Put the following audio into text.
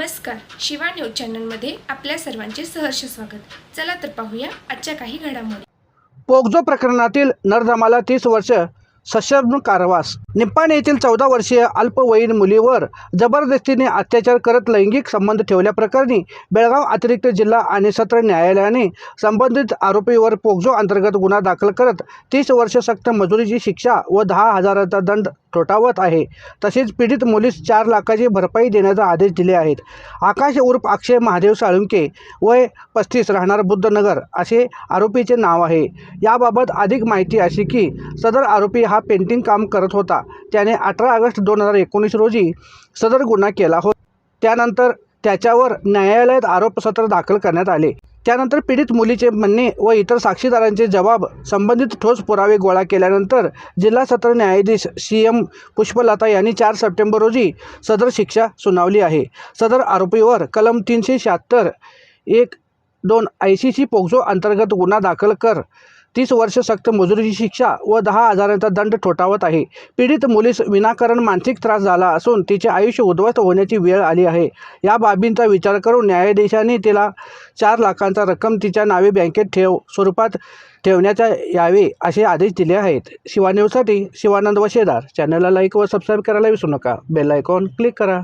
Shiva news चॅनलमध्ये आपल्या सर्वांचे सहर्ष स्वागत. चला तर पाहूया आजच्या काही घडामोडी. पोगजो प्रकरणातील नरधमाला तीस वर्ष सशर्म कारवास. निप्पाणी येथील चौदा वर्षीय अल्पवयीन मुलीवर जबरदस्तीने अत्याचार करत लैंगिक संबंध ठेवल्याप्रकरणी बेळगाव अतिरिक्त जिल्हा आणि सत्र न्यायालयाने संबंधित आरोपीवर पोक्झो अंतर्गत गुन्हा दाखल करत तीस वर्ष सक्त मजुरीची शिक्षा व दहा हजाराचा दंड ठोठावत आहे. तसेच पीडित मुलीस चार लाखाची भरपाई देण्याचा आदेश दिले आहेत. आकाश उर्फ अक्षय महादेव साळुंके वय पस्तीस राहणार बुद्धनगर असे आरोपीचे नाव आहे. याबाबत अधिक माहिती अशी की सदर आरोपी हा पेंटिंग काम करत होता. त्याने अठरा ऑगस्ट दोन हजार एकोणीस रोजी सदर गुन्हा केला होता. त्यानंतर त्याच्यावर न्यायालयात आरोपसत्र दाखल करण्यात आले. त्यानंतर पीडित मुलीचे म्हणणे व इतर साक्षीदारांचे जबाब संबंधित ठोस पुरावे गोळा केल्यानंतर जिल्हा सत्र न्यायाधीश सी एम पुष्पलता यांनी चार सप्टेंबर रोजी सदर शिक्षा सुनावली आहे. सदर आरोपीवर कलम तीनशे शहात्तर एक दोन आय सी सी पोक्सो अंतर्गत गुन्हा दाखल कर तीस वर्ष सक्त मजुरीची शिक्षा व दहा हजारांचा दंड ठोठावत आहे. पीडित मुलीस विनाकारण मानसिक त्रास झाला असून तिचे आयुष्य उद्ध्वस्त होण्याची वेळ आली आहे. या बाबींचा विचार करून न्यायाधीशांनी तिला चार लाखांचा रक्कम तिच्या नावे बँकेत ठेव स्वरूपात ठेवण्याचा यावे असे आदेश दिले आहेत. शिवान्यूजसाठी शिवानंद वशेदार. चॅनलला लाईक व सबस्क्राईब करायला विसरू नका. बेल आयकॉन क्लिक करा.